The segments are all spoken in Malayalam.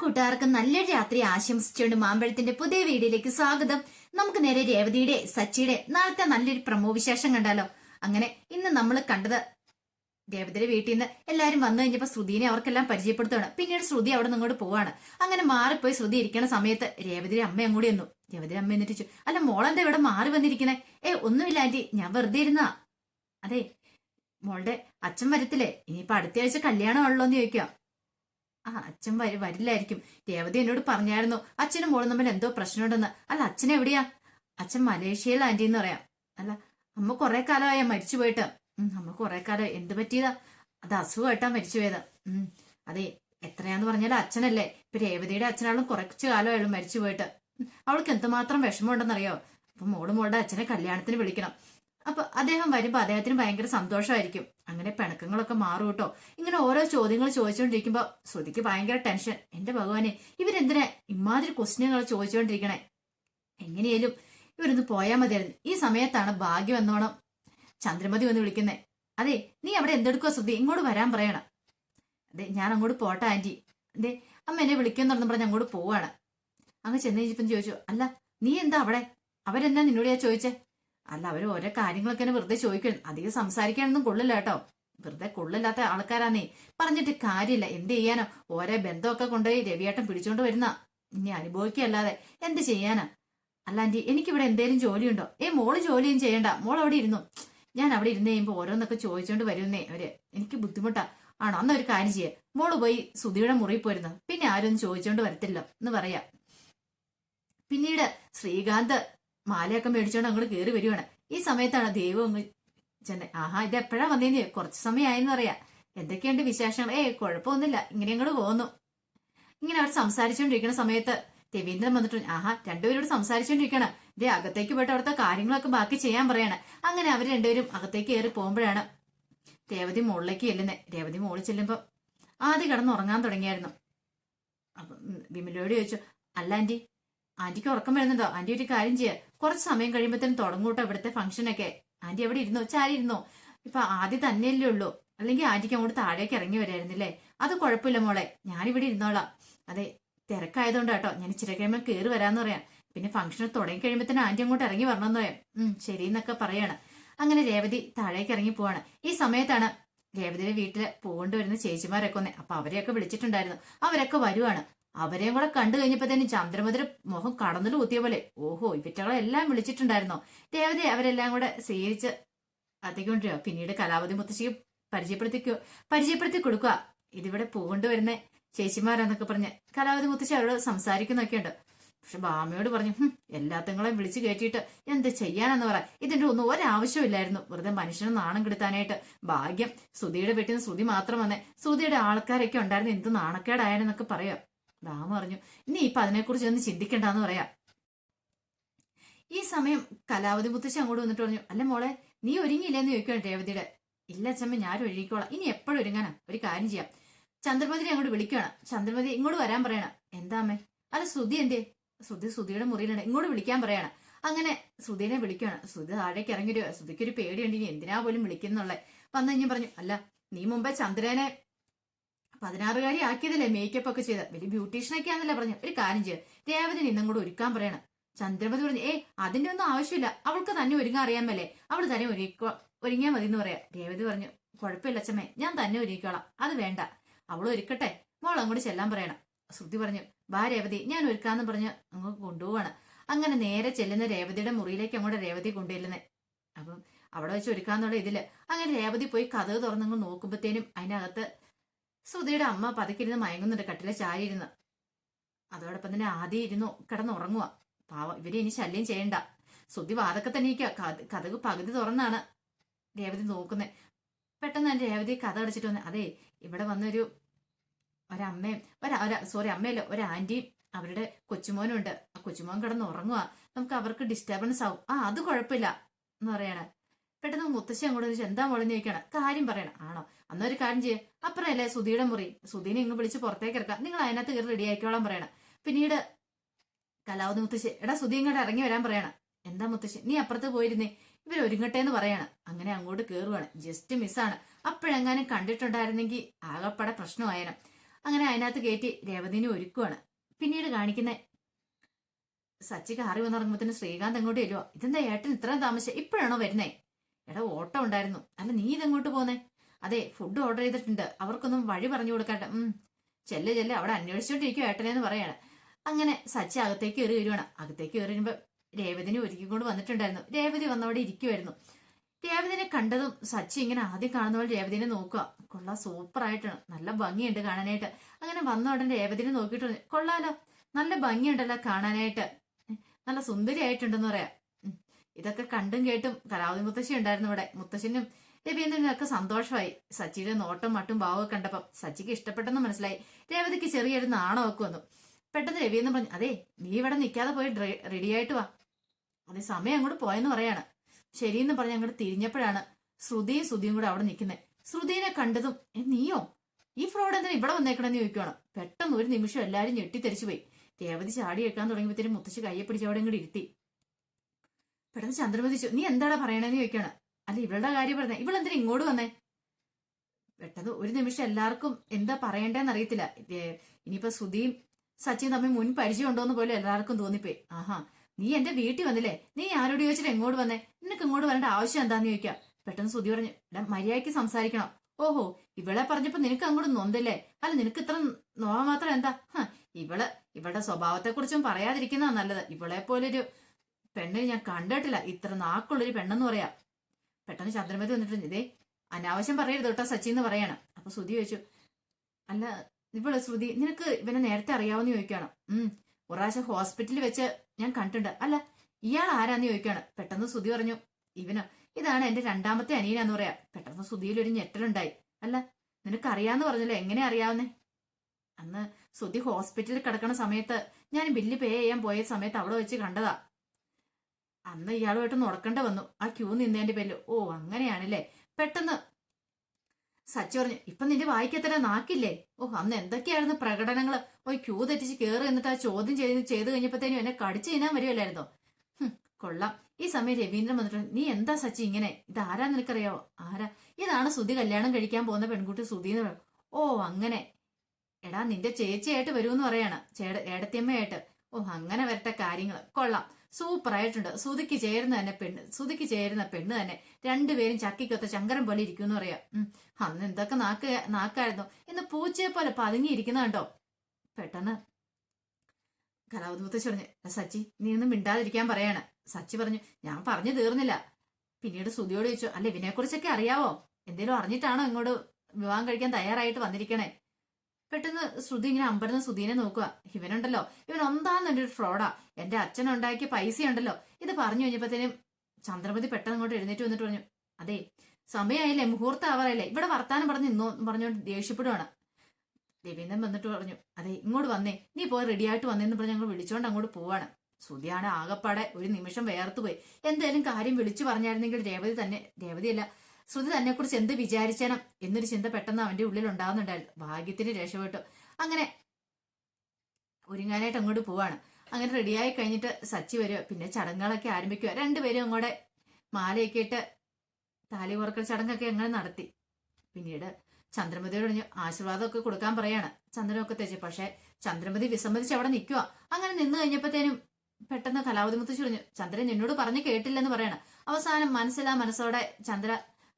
കൂട്ടുകാർക്ക് നല്ലൊരു രാത്രി ആശംസിച്ചുകൊണ്ട് മാമ്പഴത്തിന്റെ പുതിയ വീഡിയോയിലേക്ക് സ്വാഗതം. നമുക്ക് നേരെ രേവതിയുടെ സച്ചിയുടെ നാളത്തെ നല്ലൊരു പ്രമോ വിശേഷം കണ്ടാലോ? അങ്ങനെ ഇന്ന് നമ്മൾ കണ്ടത് രേവതിയുടെ വീട്ടിൽ നിന്ന് എല്ലാരും വന്നു കഴിഞ്ഞപ്പോ ശ്രുതിനെ അവർക്കെല്ലാം പരിചയപ്പെടുത്തുകയാണ് പിന്നീട് ശ്രുതി അവിടെ നിന്ന് ഇങ്ങോട്ട് പോവാണ്. അങ്ങനെ മാറിപ്പോയി ശ്രുതി ഇരിക്കുന്ന സമയത്ത് രേവതിയുടെ അമ്മ അങ്ങോട്ട് ചെന്നു. രേവതിയുടെ അമ്മ എന്നിട്ട് അല്ല മോളെന്താ ഇവിടെ മാറി വന്നിരിക്കണേ? ഏ ഒന്നുമില്ല ആന്റി ഞാൻ വെറുതെ ഇരുന്നാ. അതെ മോളുടെ അച്ഛൻ വരത്തില്ലേ? ഇനിയിപ്പോ അടുത്ത ആഴ്ച കല്യാണമാണല്ലോ എന്ന് ചോദിക്കുക ആ അച്ഛൻ വരി വരില്ലായിരിക്കും. രേവതി എന്നോട് പറഞ്ഞായിരുന്നു അച്ഛനും മോളും തമ്മിൽ എന്തോ പ്രശ്നമുണ്ടെന്ന്. അല്ല അച്ഛൻ എവിടെയാ? അച്ഛൻ മലേഷ്യയിൽ ആന്റി എന്ന് പറയാം. അല്ല അമ്മ കുറെ കാലമായ മരിച്ചു പോയിട്ട്. അമ്മ കുറെ കാലം എന്ത് പറ്റിയതാ? അത് അസുഖമായിട്ടാ മരിച്ചു പോയത്. ഉം അതെ എത്രയാന്ന് പറഞ്ഞാൽ അച്ഛനല്ലേ. ഇപ്പൊ രേവതിയുടെ അച്ഛനാളും കുറച്ചു കാലമായുള്ളൂ മരിച്ചു പോയിട്ട്. അവൾക്ക് എന്തുമാത്രം വിഷമമുണ്ടെന്നറിയോ? അപ്പൊ മോൾ മോളുടെ അച്ഛനെ കല്യാണത്തിന് വിളിക്കണം. അപ്പൊ അദ്ദേഹം വരുമ്പോ അദ്ദേഹത്തിന് ഭയങ്കര സന്തോഷമായിരിക്കും. അങ്ങനെ പിണക്കങ്ങളൊക്കെ മാറും കേട്ടോ. ഇങ്ങനെ ഓരോ ചോദ്യങ്ങൾ ചോദിച്ചുകൊണ്ടിരിക്കുമ്പോ ശ്രുതിക്ക് ഭയങ്കര ടെൻഷൻ. എന്റെ ഭഗവാനെ ഇവരെന്തിനാ ഇമാതിരി ക്വസ്റ്റ്യനുകൾ ചോദിച്ചുകൊണ്ടിരിക്കണേ എങ്ങനെയാലും ഇവരൊന്ന് പോയാൽ മതിയായിരുന്നു. ഈ സമയത്താണ് ഭാഗ്യം എന്നോണം ചന്ദ്രമതി വന്ന് വിളിക്കുന്നേ അതെ നീ അവിടെ എന്തെടുക്കുക ശ്രുതി? ഇങ്ങോട്ട് വരാൻ പറയണം. അതെ ഞാൻ അങ്ങോട്ട് പോട്ടെ ആന്റി. അതെ അമ്മ എന്നെ വിളിക്കുമെന്ന് പറഞ്ഞു പറഞ്ഞ് അങ്ങോട്ട് പോവാണ്. അങ്ങ് ചെന്ന് ചോദിച്ചു അല്ല നീ എന്താ അവിടെ? അവരെന്താ നിന്നോട് ഞാൻ ചോദിച്ചേ? അല്ല അവർ ഓരോ കാര്യങ്ങളൊക്കെ വെറുതെ ചോദിക്കണം അധികം സംസാരിക്കാനൊന്നും കൊള്ളില്ല കേട്ടോ. വെറുതെ കൊള്ളില്ലാത്ത ആൾക്കാരാന്നേ. പറഞ്ഞിട്ട് കാര്യമില്ല. എന്ത് ചെയ്യാനോ? ഓരോ ബന്ധമൊക്കെ കൊണ്ടുപോയി രവിയേട്ടൻ പിടിച്ചോണ്ട് വരുന്ന. ഇനി അനുഭവിക്കല്ലാതെ എന്ത് ചെയ്യാനാ? അല്ല ആന്റി എനിക്കിവിടെ എന്തേലും ജോലിയുണ്ടോ? ഏ മോൾ ജോലിയും ചെയ്യണ്ട. മോൾ അവിടെ ഇരുന്നു. ഞാൻ അവിടെ ഇരുന്ന് കഴിയുമ്പോൾ ഓരോന്നൊക്കെ ചോദിച്ചോണ്ട് വരുന്നേ അവർ. എനിക്ക് ബുദ്ധിമുട്ടാ. ആണോ? അന്ന് ഒരു കാര്യം ചെയ്യേ. മോൾ പോയി സുധിയുടെ മുറിയിൽ പോയിരുന്നു. പിന്നെ ആരും ചോദിച്ചോണ്ട് വരത്തില്ല എന്ന് പറയാ. പിന്നീട് ശ്രീകാന്ത് മാലയൊക്കെ മേടിച്ചോണ്ട് അങ്ങോട്ട് കയറി വരുവാണ്. ഈ സമയത്താണ് ദൈവം അങ്ങ് ചെന്നെ ആഹാ ഇത് എപ്പോഴാ വന്നേന്ന് കുറച്ച് സമയമായെന്ന് അറിയാം എന്തൊക്കെയുണ്ട് വിശേഷങ്ങൾ? ഏയ് കുഴപ്പമൊന്നുമില്ല. ഇങ്ങനെ അങ്ങോട്ട് പോകുന്നു ഇങ്ങനെ അവർ സംസാരിച്ചുകൊണ്ടിരിക്കുന്ന സമയത്ത് രവീന്ദ്രൻ വന്നിട്ട് ആഹാ രണ്ടുപേരോട് സംസാരിച്ചുകൊണ്ടിരിക്കണം ഇതേ അകത്തേക്ക് പോയിട്ട് അവിടുത്തെ കാര്യങ്ങളൊക്കെ ബാക്കി ചെയ്യാൻ പറയാണ്. അങ്ങനെ അവർ രണ്ടുപേരും അകത്തേക്ക് കയറി പോകുമ്പോഴാണ് രേവതി മുകളിലേക്ക് ചെല്ലുന്നത് രേവതി മുകളിൽ ചെല്ലുമ്പോൾ ആദ്യം കിടന്ന് ഉറങ്ങാൻ തുടങ്ങിയായിരുന്നു. അപ്പൊ വിമലോട് ചോദിച്ചു അല്ല ആന്റി. ആന്റിക്ക് ഉറക്കം വരുന്നുണ്ടോ? ആന്റി ഒരു കാര്യം ചെയ്യുക കുറച്ച് സമയം കഴിയുമ്പോഴത്തേനും തുടങ്ങൂട്ടോ ഇവിടുത്തെ ഫംഗ്ഷനൊക്കെ ആന്റി എവിടെ ഇരുന്നോ? ചാരി ഇരുന്നോ? ഇപ്പൊ ആദ്യം തന്നെയല്ലേ ഉള്ളൂ. അല്ലെങ്കിൽ ആന്റിക്ക് അങ്ങോട്ട് താഴേക്ക് ഇറങ്ങി വരായിരുന്നില്ലേ? അത് കുഴപ്പമില്ല മോളെ. ഞാനിവിടെ ഇരുന്നോളാം. അതെ തിരക്കായതുകൊണ്ട് കേട്ടോ. ഞാൻ ഇച്ചിരി കഴിയുമ്പോൾ കയറി വരാന്ന് പറയാം. പിന്നെ ഫംഗ്ഷൻ തുടങ്ങി കഴിയുമ്പോഴത്തേനും ആന്റി അങ്ങോട്ട് ഇറങ്ങി വരണമെന്ന് പറയാം. ഉം ശരി എന്നൊക്കെ പറയാണ്. അങ്ങനെ രേവതി താഴേക്ക് ഇറങ്ങി പോവാണ്. ഈ സമയത്താണ് രേവതിയുടെ വീട്ടിൽ പോകേണ്ടി വരുന്ന ചേച്ചിമാരൊക്കെ ഒന്ന് അപ്പൊ അവരെയൊക്കെ വിളിച്ചിട്ടുണ്ടായിരുന്നു. അവരൊക്കെ വരുവാണ്. അവരെയും കൂടെ കണ്ടു കഴിഞ്ഞപ്പോ തന്നെ ചന്ദ്രമതിര മുഖം കടന്നു കുത്തിയ പോലെ. ഓഹോ ഇവറ്റകളെ എല്ലാം വിളിച്ചിട്ടുണ്ടായിരുന്നോ? രേവതി അവരെല്ലാം കൂടെ സ്വീകരിച്ച് അധികൊണ്ടിരിക്കുക പിന്നീട് കലാവതി മുത്തശ്ശിക്ക് പരിചയപ്പെടുത്തിക്കോ പരിചയപ്പെടുത്തി കൊടുക്കുക. ഇതിവിടെ പോകൊണ്ടുവരുന്ന ചേച്ചിമാരാന്നൊക്കെ പറഞ്ഞ് കലാവതി മുത്തശ്ശി അവരോട് സംസാരിക്കുന്നൊക്കെ ഉണ്ട്. പക്ഷെ ബാമയോട് പറഞ്ഞു "ഹും, എല്ലാത്തങ്ങളെയും വിളിച്ചു കയറ്റിയിട്ട് എന്ത് ചെയ്യാനെന്ന് പറ. ഇതിന്റെ ഒന്നും ഒരാവശ്യമില്ലായിരുന്നു. വെറുതെ മനുഷ്യനെ നാണം കെടുത്താനായിട്ട് ഭാഗ്യം സുധിയുടെ വീട്ടിൽ നിന്ന് സുധി മാത്രം വന്നേ. സുധിയുടെ ആൾക്കാരൊക്കെ ഉണ്ടായിരുന്നു. എന്ത് നാണക്കേടായെന്നൊക്കെ പറയാം ബാമ പറഞ്ഞു ഇനി ഇപ്പൊ അതിനെക്കുറിച്ച് ഒന്ന് ചിന്തിക്കണ്ടെന്ന് പറയാം. ഈ സമയം കലാവതി മുത്തശ്ശി അങ്ങോട്ട് വന്നിട്ട് പറഞ്ഞു അല്ല മോളെ നീ ഒരുങ്ങിയില്ലെന്ന് ചോദിക്കണം രേവതിയുടെ. ഇല്ല അച്ഛമ്മ ഞാൻ ഒരുങ്ങിക്കോളാം. ഇനി എപ്പോഴും ഒരുങ്ങാനാ ഒരു കാര്യം ചെയ്യാം. ചന്ദ്രമതിനെ അങ്ങോട്ട് വിളിക്കണം ചന്ദ്രമതി ഇങ്ങോട്ട് വരാൻ പറയണം. എന്താ അമ്മേ? അല്ല ശ്രുതി എന്തേ ശ്രുതി ശ്രുതിയുടെ മുറിയിലാണ് ഇങ്ങോട്ട് വിളിക്കാൻ പറയണം. അങ്ങനെ ശ്രുതിനെ വിളിക്കണം ശ്രുതി താഴേക്ക് ഇറങ്ങി വരുവാ ഒരു പേടിയുണ്ട്. ഇനി എന്തിനാ പോലും വിളിക്കുന്നുള്ളേ. വന്നു കഴിഞ്ഞ് പറഞ്ഞു അല്ല നീ മുമ്പേ ചന്ദ്രനെ പതിനാറുകാരി ആക്കിയതല്ലേ മേക്കപ്പ് ഒക്കെ ചെയ്ത് വലിയ ബ്യൂട്ടീഷ്യനൊക്കെ ആണെന്നല്ലേ പറഞ്ഞു. ഒരു കാര്യം ചെയ്യുക രേവതിന് ഇന്നും കൂടെ ഒരുക്കാൻ പറയണം. ചന്ദ്രമതി പറഞ്ഞു ഏ അതിന്റെ ഒന്നും ആവശ്യമില്ല. അവൾക്ക് തന്നെ ഒരുങ്ങാൻ അറിയാമല്ലേ അവൾ തന്നെ ഒരുക്കോ ഒരുങ്ങിയാൽ മതി എന്ന് പറയാം. രേവതി പറഞ്ഞു കുഴപ്പമില്ല അച്ഛമ്മേ. ഞാൻ തന്നെ ഒരുക്കിക്കോളാം. അത് വേണ്ട. അവൾ ഒരുക്കട്ടെ. മോൾ അങ്ങോട്ട് ചെല്ലാൻ പറയണം. ശ്രുതി പറഞ്ഞു ബാ രേവതി. ഞാൻ ഒരുക്കാന്ന് പറഞ്ഞ് അങ്ങ് കൊണ്ടുപോവാണ്. അങ്ങനെ നേരെ ചെല്ലുന്ന രേവതിയുടെ മുറിയിലേക്ക് അങ്ങോട്ട് രേവതി കൊണ്ടുചെല്ലുന്നേ. അപ്പം അവിടെ വെച്ച് ഒരുക്കാന്നുള്ള ഇതിൽ. അങ്ങനെ രേവതി പോയി കഥ തുറന്നങ്ങ് നോക്കുമ്പോഴത്തേനും അതിനകത്ത് ശ്രുതിയുടെ അമ്മ പതുക്കിരുന്ന് മയങ്ങുന്നുണ്ട് കട്ടിലെ ചാരി ഇരുന്ന് അതോടൊപ്പം തന്നെ ആദ്യം ഇരുന്നു കിടന്നുറങ്ങുക പാവ ഇവരെ ഇനി ശല്യം ചെയ്യണ്ട. ശ്രുതി വാതൊക്കെ തന്നെ ഇരിക്കുക കഥക് പകുതി തുറന്നാണ് രേവതി നോക്കുന്നത് പെട്ടെന്ന് തന്നെ രേവതി കഥ അടച്ചിട്ട് വന്നെ അതെ ഇവിടെ വന്നൊരു ഒരമ്മയും ഒരാ സോറി അമ്മയല്ല ഒരു ആന്റിയും അവരുടെ കൊച്ചുമോനുണ്ട്. ആ കൊച്ചുമോൻ കിടന്ന് ഉറങ്ങുക നമുക്ക് അവർക്ക് ഡിസ്റ്റർബൻസ് ആവും. ആ അത് കുഴപ്പമില്ല എന്ന് പറയാണ്. പെട്ടെന്ന് മുത്തശ്ശി അങ്ങോട്ട് എന്താ മോളെന്ന് ചോദിക്കണം കാര്യം പറയണം. ആണോ? അന്നൊരു കാര്യം ചെയ്യേ. അപ്പുറമല്ലേ സുധിയുടെ മുറി? സുധീനെ ഇങ്ങ് വിളിച്ച് പുറത്തേക്ക് ഇറക്കാം. നിങ്ങൾ അതിനകത്ത് കയറി റെഡി ആയിക്കോളാൻ പറയണം. പിന്നീട് കലാവതി മുത്തശ്ശി എടാ സുധി ഇങ്ങോട്ട് ഇറങ്ങി വരാൻ പറയണം. എന്താ മുത്തശ്ശി നീ അപ്പുറത്ത് പോയിരുന്നേ. ഇവർ ഒരുങ്ങട്ടെ എന്ന് പറയണം. അങ്ങനെ അങ്ങോട്ട് കയറുവാണ് ജസ്റ്റ് മിസ്സാണ് അപ്പോഴെങ്ങാനും കണ്ടിട്ടുണ്ടായിരുന്നെങ്കിൽ ആകപ്പാടെ പ്രശ്നമായേനെ. അങ്ങനെ അതിനകത്ത് കയറ്റി രേവതിനെ ഒരുക്കുവാണ്. പിന്നീട് കാണിക്കുന്ന സച്ചി കാറി വന്നിറങ്ങുമ്പോഴത്തേന് ശ്രീകാന്ത് അങ്ങോട്ട് വരുവാ ഇതെന്താ ഏട്ടൻ ഇത്രയും താമസിച്ചേ ഇപ്പോഴാണോ വരുന്നേ? എടാ ഓട്ടം ഉണ്ടായിരുന്നു. അല്ല നീ ഇതെങ്ങോട്ട് പോന്നേ? അതെ ഫുഡ് ഓർഡർ ചെയ്തിട്ടുണ്ട്. അവർക്കൊന്നും വഴി പറഞ്ഞു കൊടുക്കട്ടെ ഉം ചെല്ല് ചെല്ല് അവിടെ അന്വേഷിച്ചോണ്ടിരിക്കും ഏട്ടനെന്ന് പറയാണ്. അങ്ങനെ സച്ചി അകത്തേക്ക് കയറി വരുവാണ്. അകത്തേക്ക് കയറി വരുമ്പോ രേവതിനെ ഒരുക്കിക്കൊണ്ട് വന്നിട്ടുണ്ടായിരുന്നു. രേവതി വന്നവിടെ ഇരിക്കുമായിരുന്നു രേവതിനെ കണ്ടതും സച്ചി ഇങ്ങനെ ആദ്യം കാണുന്ന പോലെ രേവതിനെ നോക്കുക കൊള്ളാം സൂപ്പർ ആയിട്ടാണ്. നല്ല ഭംഗിയുണ്ട് കാണാനായിട്ട്. അങ്ങനെ വന്ന ഉടനെ രേവതിനെ നോക്കിയിട്ട് പറഞ്ഞു, കൊള്ളാലോ നല്ല ഭംഗിയുണ്ടല്ലോ കാണാനായിട്ട്. നല്ല സുന്ദരി ആയിട്ടുണ്ടെന്ന് പറയാം. ഇതൊക്കെ കണ്ടും കേട്ടും കലാവതി മുത്തശ്ശി ഉണ്ടായിരുന്നു ഇവിടെ. മുത്തശ്ശനും രവീന്ദ്രനും ഒക്കെ സന്തോഷമായി. സച്ചിയുടെ നോട്ടം മട്ടും ഭാവമൊക്കെ കണ്ടപ്പം സച്ചിക്ക് ഇഷ്ടപ്പെട്ടെന്ന് മനസ്സിലായി. രേവതിക്ക് ചെറിയൊരു നാണമൊക്കെ വന്നു. പെട്ടെന്ന് രവീന്ദ്രൻ പറഞ്ഞു അതെ നീ ഇവിടെ നിൽക്കാതെ പോയി റെഡി ആയിട്ട് വാ. അതെ സമയം അങ്ങോട്ട് പോയെന്ന് പറയാണ്. ശരിയെന്ന് പറഞ്ഞ് അങ്ങോട്ട് തിരിഞ്ഞപ്പോഴാണ് ശ്രുതിയും ശ്രുതിയും കൂടെ അവിടെ നിൽക്കുന്നത്. ശ്രുതിനെ കണ്ടതും "ഏ, നീയോ? ഈ ഫ്രോഡ് എന്തിനാ ഇവിടെ വന്നേക്കണെന്ന് ചോദിക്കുവാണ്. പെട്ടെന്ന് ഒരു നിമിഷം എല്ലാവരും ഞെട്ടിത്തെരിച്ചു പോയി. രേവതി ചാടി എടുക്കാൻ തുടങ്ങിയപ്പോഴത്തേനും മുത്തശ്ശി കയ്യെ പിടിച്ച് അവിടെ ഇങ്ങോട്ട് ഇരുത്തി. പെട്ടെന്ന് ചന്ദ്രമതി നീ എന്താടാ പറയണേന്ന് ചോദിക്കാണ് അല്ല ഇവളുടെ കാര്യം പറഞ്ഞേ. ഇവളെന്തിനാ ഇങ്ങോട്ട് വന്നേ? പെട്ടെന്ന് ഒരു നിമിഷം എല്ലാവർക്കും എന്താ പറയണ്ടേന്ന് അറിയത്തില്ല. ഇനിയിപ്പോ സുധീം സച്ചിൻ തമ്മിൽ മുൻ പരിചയം ഉണ്ടോന്ന് പോലും എല്ലാവർക്കും തോന്നിപ്പോയി. ആഹാ നീ എന്റെ വീട്ടിൽ വന്നില്ലേ? നീ ആരോട് ചോദിച്ചിട്ട് എങ്ങോട്ട് വന്നേ? നിനക്ക് ഇങ്ങോട്ട് വരേണ്ട ആവശ്യം എന്താന്ന് ചോദിക്കാം. പെട്ടെന്ന് സുധി പറഞ്ഞു എടാ മര്യാദയ്ക്ക് സംസാരിക്കണം. ഓഹോ ഇവളെ പറഞ്ഞപ്പോ നിനക്ക് അങ്ങോട്ട് നൊന്തല്ലേ? അല്ല നിനക്ക് ഇത്ര നോവ മാത്രം എന്താ? ഇവൾ ഇവളുടെ സ്വഭാവത്തെ കുറിച്ചും പറയാതിരിക്കുന്നതാ നല്ലത്. ഇവളെ പോലൊരു പെണ്ണിനെ ഞാൻ കണ്ടിട്ടില്ല. ഇത്ര നാക്കുള്ളൊരു പെണ്ണെന്ന് പറയാ. പെട്ടെന്ന് ചന്ദ്രമതി വന്നിട്ടുണ്ട്. ഇതേ അനാവശ്യം പറയരുത് കേട്ടോ സച്ചി എന്ന് പറയണം. അപ്പൊ ശ്രുതി ചോദിച്ചു അല്ല ഇവൾ ശ്രുതി നിനക്ക് ഇവനെ നേരത്തെ അറിയാവുന്ന ചോദിക്കുകയാണ്. ഉം ഒരാഴ്ച ഹോസ്പിറ്റലിൽ വെച്ച് ഞാൻ കണ്ടിട്ടുണ്ട്. അല്ല ഇയാൾ ആരാന്ന് ചോദിക്കുകയാണ്. പെട്ടെന്ന് ശ്രുതി പറഞ്ഞു ഇവനോ? ഇതാണ് എന്റെ രണ്ടാമത്തെ അനിയനാന്ന് പറയാ. പെട്ടെന്ന് ശ്രുതിയിൽ ഒരു ഞെട്ടലുണ്ടായി. അല്ല നിനക്ക് അറിയാന്ന് പറഞ്ഞല്ലോ എങ്ങനെ അറിയാവുന്നേ? അന്ന് ശ്രുതി ഹോസ്പിറ്റലിൽ കിടക്കണ സമയത്ത് ഞാൻ ബില്ല് പേ ചെയ്യാൻ പോയ സമയത്ത് അവിടെ വെച്ച് കണ്ടതാ. അന്ന് ഇയാളുമായിട്ട് നടക്കേണ്ട വന്നു. ആ ക്യൂ നിന്നതിന്റെ പേരിൽ ഓ അങ്ങനെയാണല്ലേ? പെട്ടെന്ന്. സച്ചി പറഞ്ഞു ഇപ്പൊ നിന്റെ വായിക്കത്തന്നെ നാക്കില്ലേ? ഓ അന്ന് എന്തൊക്കെയായിരുന്നു പ്രകടനങ്ങൾ ഓ ക്യൂ തെറ്റിച്ച് കേറി എന്നിട്ട് ആ ചോദ്യം ചെയ്ത് ചെയ്ത് കഴിഞ്ഞപ്പോഴത്തേനും എന്നെ കടിച്ചു തിന്നാൻ വരുമല്ലായിരുന്നോ കൊള്ളാം. ഈ സമയം രവീന്ദ്രൻ വന്നിട്ട് നീ എന്താ സച്ചി ഇങ്ങനെ? ഇത് ആരാ നിനക്കറിയാവോ? ആരാ? ഇതാണ് സുതി കല്യാണം കഴിക്കാൻ പോകുന്ന പെൺകുട്ടി സുതി എന്ന് പറയും ഓ അങ്ങനെ. എടാ നിന്റെ ചേച്ചിയായിട്ട് വരുമെന്ന് പറയാണ്. ചേട ഏടത്തിയമ്മയായിട്ട്. ഓ അങ്ങനെ വരട്ടെ കാര്യങ്ങൾ കൊള്ളാം. സൂപ്പർ ആയിട്ടുണ്ട് സുധിക്ക് ചേരുന്ന തന്നെ പെണ്ണ്. സുതിക്ക് ചേരുന്ന പെണ്ണ് തന്നെ. രണ്ടുപേരും ചക്കിക്കൊത്ത ചങ്കരം പോലെ ഇരിക്കുമെന്ന് പറയാം അന്ന് എന്തൊക്കെ നാക്ക് നാക്കായിരുന്നു. ഇന്ന് പൂച്ചയെ പോലെ പതുങ്ങിയിരിക്കുന്ന കണ്ടോ? പെട്ടെന്ന് കലാവതി മുത്തശ്ശി പറഞ്ഞു സച്ചി നീ ഒന്നും മിണ്ടാതിരിക്കാൻ പറയാണ്. സച്ചി പറഞ്ഞു ഞാൻ പറഞ്ഞു തീർന്നില്ല. പിന്നീട് സുതിയോട് ചോദിച്ചു അല്ല ഇവനെ കുറിച്ചൊക്കെ അറിയാവോ? എന്തേലും അറിഞ്ഞിട്ടാണോ ഇങ്ങോട്ട് വിവാഹം കഴിക്കാൻ തയ്യാറായിട്ട് വന്നിരിക്കണേ? പെട്ടെന്ന് ശ്രുതി ഇങ്ങനെ അമ്പരന്ന് സുധീനെ നോക്കുക. ഇവനുണ്ടല്ലോ. ഇവൻ ഒന്നാന്ന് ഒരു ഫ്രോഡാ. എന്റെ അച്ഛൻ ഉണ്ടാക്കിയ പൈസ ഉണ്ടല്ലോ ഇത് പറഞ്ഞു കഴിഞ്ഞപ്പോഴത്തേനും ചന്ദ്രമതി പെട്ടെന്ന് അങ്ങോട്ട് എഴുന്നേറ്റ് വന്നിട്ട് പറഞ്ഞു അതെ സമയമായില്ലേ മുഹൂർത്തം ആവാറല്ലേ ഇവിടെ വർത്താനം പറഞ്ഞ് എന്ന് പറഞ്ഞുകൊണ്ട് ദേഷ്യപ്പെടുവാണ്. രവീന്ദ്രൻ വന്നിട്ട് പറഞ്ഞു അതെ ഇങ്ങോട്ട് വന്നേ. നീ പോയി റെഡിയായിട്ട് വന്നേന്ന് പറഞ്ഞ് ഞങ്ങൾ വിളിച്ചോണ്ട് അങ്ങോട്ട് പോവാണ്. ശ്രുതിയാണ് ആകപ്പാടെ ഒരു നിമിഷം വേർത്തുപോയി എന്തായാലും കാര്യം വിളിച്ചു പറഞ്ഞായിരുന്നെങ്കിൽ രേവതി തന്നെ രേവതിയല്ല ശ്രുതി തന്നെ കുറിച്ച് എന്ത് വിചാരിച്ചണം എന്നൊരു ചിന്ത പെട്ടെന്ന് അവന്റെ ഉള്ളിൽ ഉണ്ടാകുന്നുണ്ടായിരുന്നു ഭാഗ്യത്തിന് രക്ഷപ്പെട്ടു. അങ്ങനെ ഒരുങ്ങാനായിട്ട് അങ്ങോട്ട് പോവാണ്. അങ്ങനെ റെഡിയായി കഴിഞ്ഞിട്ട് സച്ചി വരിക പിന്നെ ചടങ്ങുകളൊക്കെ ആരംഭിക്കുക രണ്ടുപേരും അങ്ങോട്ട് മാലയൊക്കെ ഇട്ട് താലി കുറക്കൽ ചടങ്ങൊക്കെ അങ്ങനെ നടത്തി. പിന്നീട് ചന്ദ്രമതിയോട് പറഞ്ഞു ആശീർവാദമൊക്കെ കൊടുക്കാൻ പറയാണ്. ചന്ദ്രനൊക്കെ തെച്ചു. പക്ഷെ ചന്ദ്രമതി വിസമ്മതിച്ച് അവിടെ നിൽക്കുക അങ്ങനെ നിന്ന് കഴിഞ്ഞപ്പോഴത്തേനും പെട്ടെന്ന് കലാവതി മുത്തശ്ശി പറഞ്ഞു ചന്ദ്രൻ എന്നോട് പറഞ്ഞു കേട്ടില്ലെന്ന് പറയണം. അവസാനം മനസ്സിലാ മനസ്സോടെ ചന്ദ്ര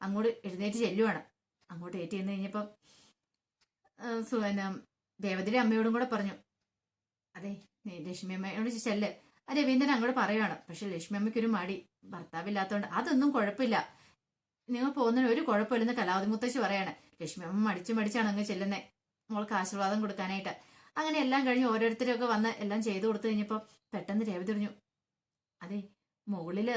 അങ്ങോട്ട് എഴുന്നേറ്റ് ചെല്ലുവാണ്. അങ്ങോട്ട് ഏറ്റ് ചെന്ന് കഴിഞ്ഞപ്പം ദേവതയുടെ അമ്മയോടും കൂടെ പറഞ്ഞു അതെ ലക്ഷ്മി അമ്മയോട് ചെല്ല്. ആ രവീന്ദ്രൻ അങ്ങോട്ട് പറയുവാണ് പക്ഷെ ലക്ഷ്മി അമ്മയ്ക്കൊരു മടി ഭർത്താവില്ലാത്തതുകൊണ്ട് അതൊന്നും കുഴപ്പമില്ല. നിങ്ങൾ പോകുന്നതിന് ഒരു കുഴപ്പമില്ലെന്ന് കലാവതി മുത്തശ്ശി പറയാണ്. ലക്ഷ്മി അമ്മ മടിച്ചു മടിച്ചാണ് അങ്ങ് ചെല്ലുന്നത് മോൾക്ക് ആശീർവാദം കൊടുക്കാനായിട്ട്. അങ്ങനെ എല്ലാം കഴിഞ്ഞ് ഓരോരുത്തരൊക്കെ വന്ന് എല്ലാം ചെയ്തു കൊടുത്തു കഴിഞ്ഞപ്പോൾ പെട്ടെന്ന് രേവതി പറഞ്ഞു അതെ മുകളിൽ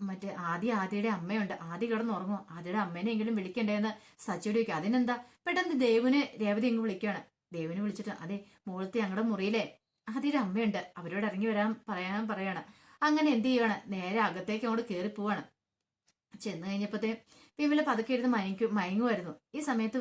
മറ്റേ ആദ്യ ആദ്യയുടെ അമ്മയുണ്ട്. ആദ്യ കിടന്ന് ഉറങ്ങും ആദ്യയുടെ അമ്മേനെങ്കിലും വിളിക്കണ്ടേന്ന് സച്ചിയോട് ചോദിക്കും. അതിനെന്താ? പെട്ടെന്ന് ദേവിനെ രേവതി ഇങ്ങ് വിളിക്കുകയാണ്. ദേവിനെ വിളിച്ചിട്ട് അതെ മോളത്തെ ഞങ്ങളുടെ മുറിയിലെ ആദ്യയുടെ അമ്മയുണ്ട്. അവരോട് ഇറങ്ങി വരാൻ പറയാൻ പറയാണ്. അങ്ങനെ എന്ത് ചെയ്യുവാണ്? നേരെ അകത്തേക്ക് അങ്ങോട്ട് കയറി പോവാണ്. ചെന്ന് കഴിഞ്ഞപ്പോഴത്തെ വിമല പതുക്കെ ഇരുന്ന് മയങ്ങു മയങ്ങുമായിരുന്നു ഈ സമയത്ത്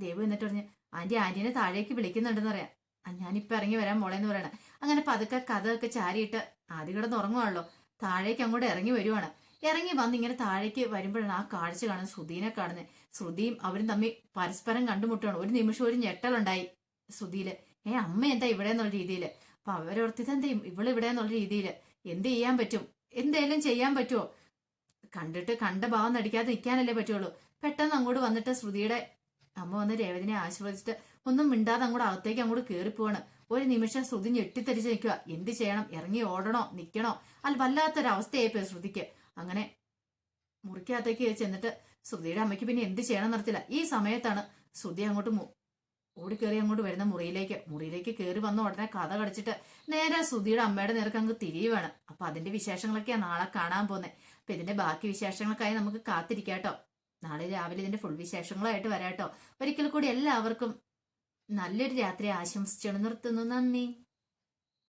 ദേവു എന്നിട്ട് പറഞ്ഞ് ആന്റി ആന്റീനെ താഴേക്ക് വിളിക്കുന്നുണ്ടെന്ന് പറയാം. "ആ, ഞാനിപ്പോ ഇറങ്ങി വരാൻ മോളെന്ന് പറയണം. അങ്ങനെ പതുക്കെ കഥ ഒക്കെ ചാരിയിട്ട് ആദ്യം കിടന്ന് ഉറങ്ങുവാണല്ലോ താഴേക്ക് അങ്ങോട്ട് ഇറങ്ങി വരുവാണ്. ഇറങ്ങി വന്ന് ഇങ്ങനെ താഴേക്ക് വരുമ്പോഴാണ് ആ കാഴ്ച കാണുന്നത് ശ്രുതിനെ കാണുന്നത് ശ്രുതിയും അവരും തമ്മിൽ പരസ്പരം കണ്ടുമുട്ടുകയാണ് ഒരു നിമിഷം ഒരു ഞെട്ടലുണ്ടായി ശ്രുതിയിൽ ഏ അമ്മ എന്താ ഇവിടെ എന്നുള്ള രീതിയിൽ അപ്പൊ അവരോർത്തിത് എന്താ ഇവൾ ഇവിടെ എന്നുള്ള രീതിയിൽ എന്ത് ചെയ്യാൻ പറ്റും? എന്തേലും ചെയ്യാൻ പറ്റുമോ കണ്ടിട്ട് കണ്ട ഭാവം നടിക്കാതെ നിൽക്കാനല്ലേ പറ്റുള്ളൂ. പെട്ടെന്ന് അങ്ങോട്ട് വന്നിട്ട് ശ്രുതിയുടെ അമ്മ വന്ന് രേവതിനെ ആശീർവദിച്ചിട്ട് ഒന്നും മിണ്ടാതെ അങ്ങോട്ട് അകത്തേക്ക് അങ്ങോട്ട് കയറിപ്പോവാണ് ഒരു നിമിഷം ശ്രുതി ഞെട്ടിത്തരിച്ച് നിൽക്കുക. എന്ത് ചെയ്യണം? ഇറങ്ങി ഓടണോ? നിൽക്കണോ? അല്ല വല്ലാത്തൊരവസ്ഥയായിപ്പോയി ശ്രുതിക്ക്. അങ്ങനെ മുറിക്കകത്തേക്ക് ചെന്നിട്ട് ശ്രുതിയുടെ അമ്മയ്ക്ക് പിന്നെ എന്ത് ചെയ്യണം നടത്തില്ല ഈ സമയത്താണ് ശ്രുതി അങ്ങോട്ട് ഓടി ഓടിക്കേറി അങ്ങോട്ട് വരുന്ന മുറിയിലേക്ക്. മുറിയിലേക്ക് കയറി വന്ന ഉടനെ കഥ കടിച്ചിട്ട് നേരെ ശ്രുതിയുടെ അമ്മയുടെ നേർക്ക് അങ്ങ് തിരിയുവാണ് അപ്പൊ അതിന്റെ വിശേഷങ്ങളൊക്കെയാ നാളെ കാണാൻ പോകുന്നത് അപ്പൊ ഇതിന്റെ ബാക്കി വിശേഷങ്ങൾക്കായി നമുക്ക് കാത്തിരിക്കാട്ടോ നാളെ രാവിലെ ഇതിന്റെ ഫുൾ വിശേഷങ്ങളായിട്ട് വരാട്ടോ ഒരിക്കൽ കൂടി എല്ലാവർക്കും നല്ലൊരു രാത്രി ആശംസിച്ചു നിർത്തുന്നു. നന്ദി.